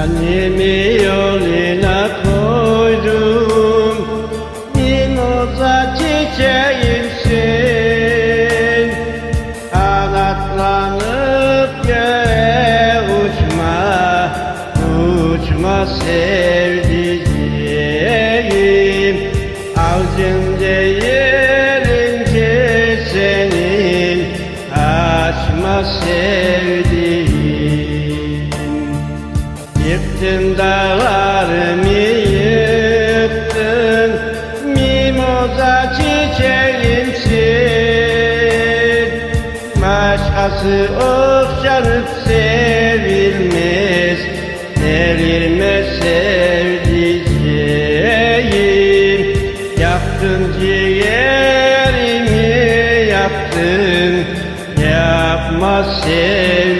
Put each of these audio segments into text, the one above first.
Kendimi yoluna koydum. Mimoza çiçeğimsin Kanatlanıp göğe uçma Uçma sevdiceğim. Avcın değilim ki senin Açma sevdiğim Yıktın dağlarımı yıktın? Mimoza çiçeğimsin Başkası okşanıp sevilmez. Delirme sevdiceğim. Yaktın ciğerimi yaktın Yapma sevdiğim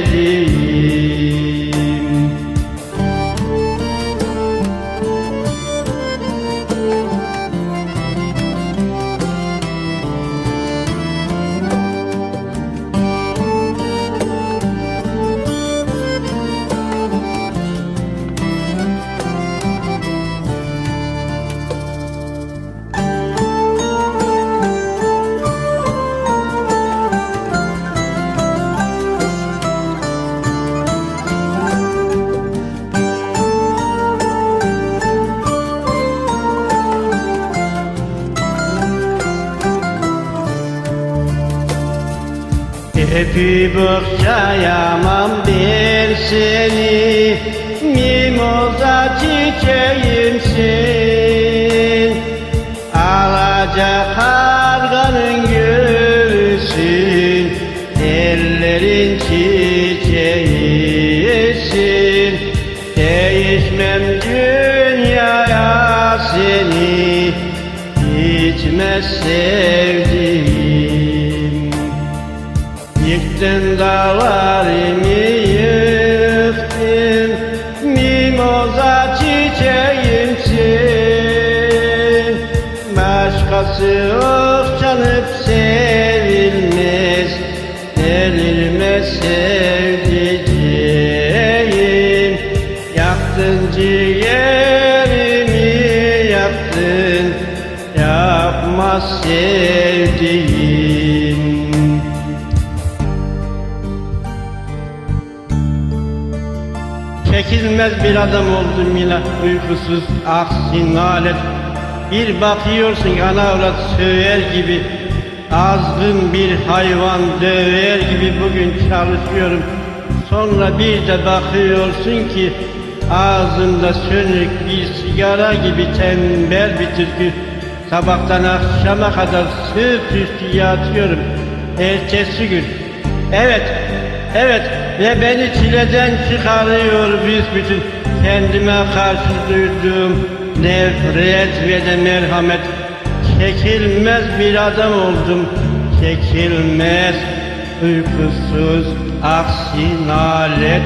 Öpüp okşayamam bir seni. Mimoza çiçeğimsin Alacak karganın gülüsün Ellerin çiçeğisin. Değişmem dünyaya seni. Hiçme sevdiğim Yıktın dağlarımı yıktın Mimoza çiçeğimsin Başkası okşanıp sevilmez Delirme sevdiceğim. Yaktın ciğerimi yaktın Yapma sevdiğim Çekilmez bir adam oldum yine uykusuz. Aksi nalet Bir bakıyorsun ana avrat söver gibi. Azgın bir hayvan döver gibi bugün çalışıyorum. Sonra bir de bakıyorsun ki Ağzımda sönük bir sigara gibi tembel bir türkü. Sabahtan akşama kadar sırt üstü yatıyorum. Ertesi gün. Evet, evet ve beni çileden çıkarıyor. Büsbütün Kendime karşı duyduğum nefret ve de merhamet. Çekilmez bir adam oldum, çekilmez Uykusuz, aksi nalet.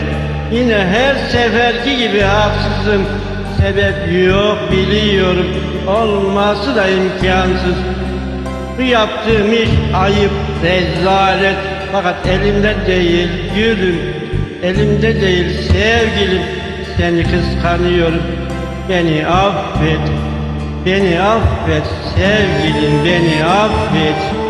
Yine her seferki gibi haksızım. Sebep yok biliyorum, olması da imkansız. Bu yaptığım iş ayıp, rezalet Fakat elimde değil gülüm Elimde değil sevgilim. Seni kıskanıyorum Beni affet Beni affet sevgilim beni affet